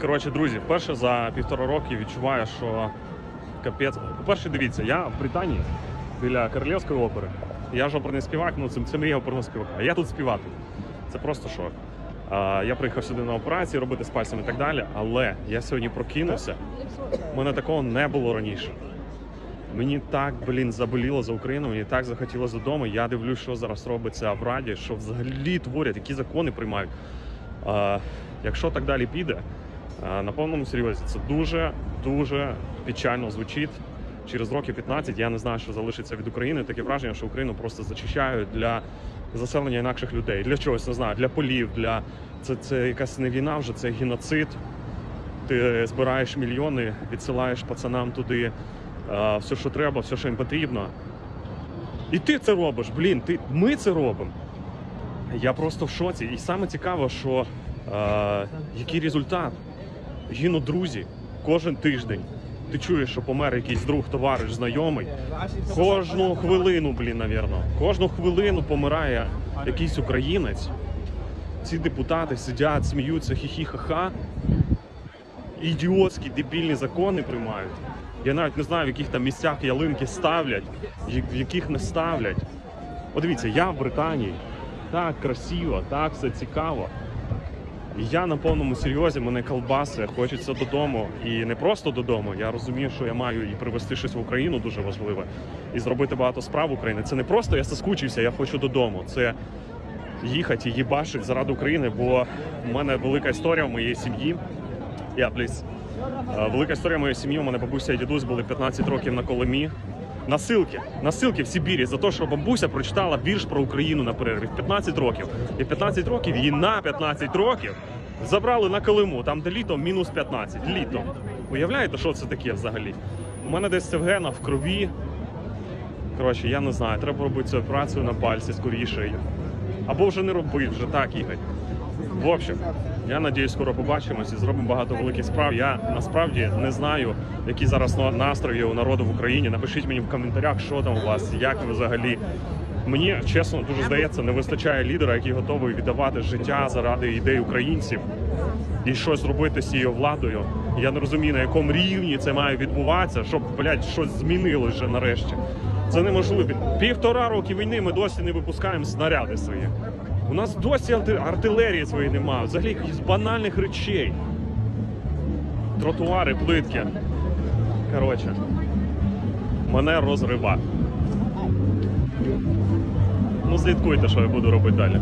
Коротше, друзі, вперше за півтора роки відчуваю, що капець. По-перше, дивіться, я в Британії біля Королівської опери. Я ж оперний співак, ну це, мрія оперного співака. А я тут співати. Це просто. А, я приїхав сюди на операції, робити з пальцем і так далі. Але я сьогодні прокинувся. У мене такого не було раніше. Мені так, блін, заболіло за Україну, мені так захотілося додому. Я дивлюсь, що зараз робиться в Раді, що взагалі творять, які закони приймають. Якщо так далі піде, на повному серйозі це дуже дуже печально звучить. Через років 15 я не знаю, що залишиться від України. Таке враження, що Україну просто зачищають для заселення інакших людей. Для чогось не знаю, для полів, для це, це якась не війна вже, це геноцид. Ти збираєш мільйони, відсилаєш пацанам туди а, все, що треба, все, що їм потрібно. І ти це робиш, блін, ти, ми це робимо. Я просто в шоці. І саме цікаво, що е, який результат. Гинуть друзі кожен тиждень. Ти чуєш, що помер якийсь друг, товариш, знайомий. Кожну хвилину, блін, навірно. Кожну хвилину помирає якийсь українець. Ці депутати сидять, сміються, хі-хі-ха-ха. Ідіотські дебільні закони приймають. Я навіть не знаю, в яких там місцях ялинки ставлять, в яких не ставлять. От дивіться, я в Британії. Так красиво, так все цікаво. Я на повному серйозі, мене колбаси, хочеться додому. І не просто додому. Я розумію, що я маю і привезти щось в Україну дуже важливе, і зробити багато справ в Україні. Це не просто я соскучився, я хочу додому. Це їхати їбашити заради України, бо в мене велика історія в моїй сім'ї. Я, пліс. Е, Велика історія моєї сім'ї. У мене бабуся і дідусь були 15 років на Колимі. Насилки, насилки в Сибірі за те, що бабуся прочитала вірш про Україну на перерві в 15 років. І 15 років її на 15 років забрали на Колиму, там де літом мінус 15. Літом. Уявляєте, що це таке взагалі? У мене десь це в генах, в крові. Коротше, я не знаю, треба робити цю операцію на пальці скоріше. Або вже не робити, вже так їхати. В общем, я надіюсь, скоро побачимось і зробимо багато великих справ. Я насправді не знаю, які зараз настрої у народу в Україні. Напишіть мені в коментарях, що там у вас, як ви взагалі. Мені чесно дуже здається, не вистачає лідера, який готовий віддавати життя заради ідей українців і щось зробити з цією владою. Я не розумію, на якому рівні це має відбуватися, щоб блядь, щось змінилось вже нарешті. Це неможливо. Півтора роки війни ми досі не випускаємо снаряди свої. У нас досі артилерії своєї немає, взагалі якихось банальних речей. Тротуари, плитки. Коротше, мене розрива. Ну, слідкуйте, що я буду робити далі.